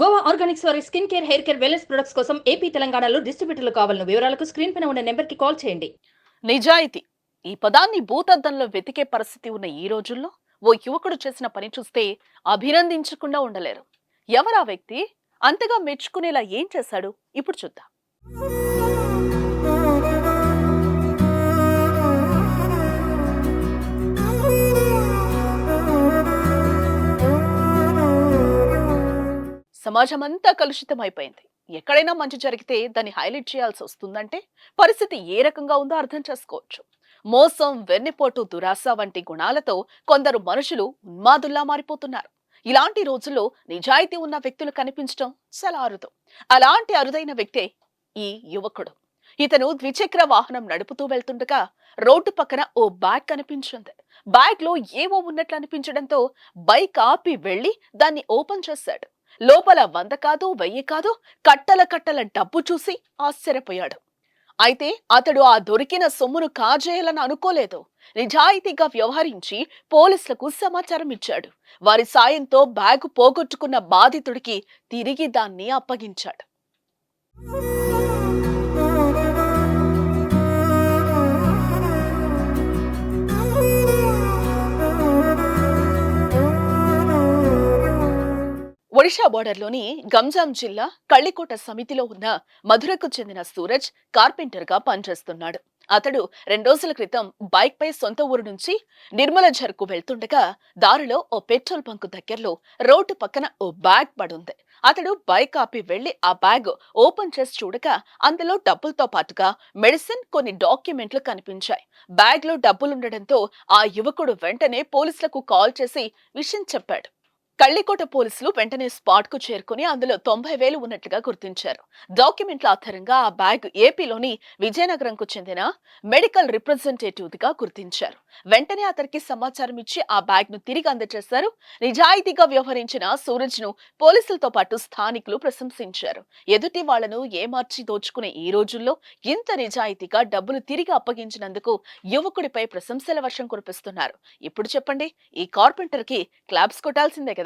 Goa organics వారి skin care hair care wellness products కోసం AP తెలంగాణలో డిస్ట్రిబ్యూటర్లు కావాలన్న వివరాలకు స్క్రీన్ పైన ఉన్న నెంబర్కి కాల్ చేయండి. నిజాయితీ. ఈ పదాన్ని భూతద్దంలో వెతికే పరిస్థితి ఉన్న ఈ రోజుల్లో ఓ యువకుడు చేసిన పని చూస్తే అభినందించకుండా ఉండలేరు. ఎవరా వ్యక్తి? అంతగా మెచ్చుకునేలా ఏం చేశాడు? ఇప్పుడు చూద్దాం. సమాజం అంతా కలుషితం అయిపోయింది ఎక్కడైనా మంచి జరిగితే దాన్ని హైలైట్ చేయాల్సి వస్తుందంటే పరిస్థితి ఏ రకంగా ఉందో అర్థం చేసుకోవచ్చు. మోసం వెన్నెపోటు దురాశ వంటి గుణాలతో కొందరు మనుషులు ఉన్మాదుల్లా మారిపోతున్నారు. ఇలాంటి రోజుల్లో నిజాయితీ ఉన్న వ్యక్తులు కనిపించడం చాలా అరుదు అలాంటి అరుదైన వ్యక్తే ఈ యువకుడు. ఇతను ద్విచక్ర వాహనం నడుపుతూ వెళ్తుండగా రోడ్డు పక్కన ఓ బ్యాగ్ కనిపించింది. బ్యాగ్లో ఏవో ఉన్నట్లు అనిపించడంతో బైక్ ఆపి వెళ్ళి దాన్ని ఓపెన్ చేశాడు. లోపల వంద కాదు వెయ్యి కాదు కట్టల కట్టల డబ్బు చూసి ఆశ్చర్యపోయాడు. అయితే అతడు ఆ దొరికిన సొమ్మును కాజేయాలని అనుకోలేదు. నిజాయితీగా వ్యవహరించి పోలీసులకు సమాచారం ఇచ్చాడు. వారి సాయంతో బ్యాగు పోగొట్టుకున్న బాధితుడికి తిరిగి దాన్ని అప్పగించాడు. ఒడిషా బోర్డర్లోని గంజాం జిల్లా కళ్ళికోట సమితిలో ఉన్న మధురకు చెందిన సూరజ్ కార్పెంటర్గా పనిచేస్తున్నాడు. అతడు రెండు రోజుల క్రితం బైక్పై సొంత ఊరు నుంచి నిర్మల జర్కు వెళ్తుండగా దారిలో ఓ పెట్రోల్ బంకు దగ్గరలో రోడ్డు పక్కన ఓ బ్యాగ్ పడుంది. అతడు బైక్ ఆపి వెళ్ళి ఆ బ్యాగ్ ఓపెన్ చేసి చూడగా అందులో డబ్బులతో పాటుగా మెడిసిన్ కొన్ని డాక్యుమెంట్లు కనిపించాయి. బ్యాగ్లో డబ్బులుండడంతో ఆ యువకుడు వెంటనే పోలీసులకు కాల్ చేసి విషయం చెప్పాడు. కళ్ళికోట పోలీసులు వెంటనే స్పాట్కు చేరుకుని అందులో తొంభై వేలు ఉన్నట్లుగా గుర్తించారు. డాక్యుమెంట్ల ఆధారంగా ఆ బ్యాగ్ ఏపీలోని విజయనగరంకు చెందిన మెడికల్ రిప్రజెంటేటివ్గా గుర్తించారు. వెంటనే అతనికి సమాచారం ఇచ్చి ఆ బ్యాగ్ను తిరిగి అందజేశారు. నిజాయితీగా వ్యవహరించిన సూరజ్ను పోలీసులతో పాటు స్థానికులు ప్రశంసించారు. ఎదుటి వాళ్ళను ఏమార్చి దోచుకునే ఈ రోజుల్లో ఇంత నిజాయితీగా డబ్బులు తిరిగి అప్పగించినందుకు యువకుడిపై ప్రశంసల వర్షం కురిపిస్తున్నారు. ఇప్పుడు చెప్పండి ఈ కార్పెంటర్కి క్లాబ్స్ కొట్టాల్సిందే కదా!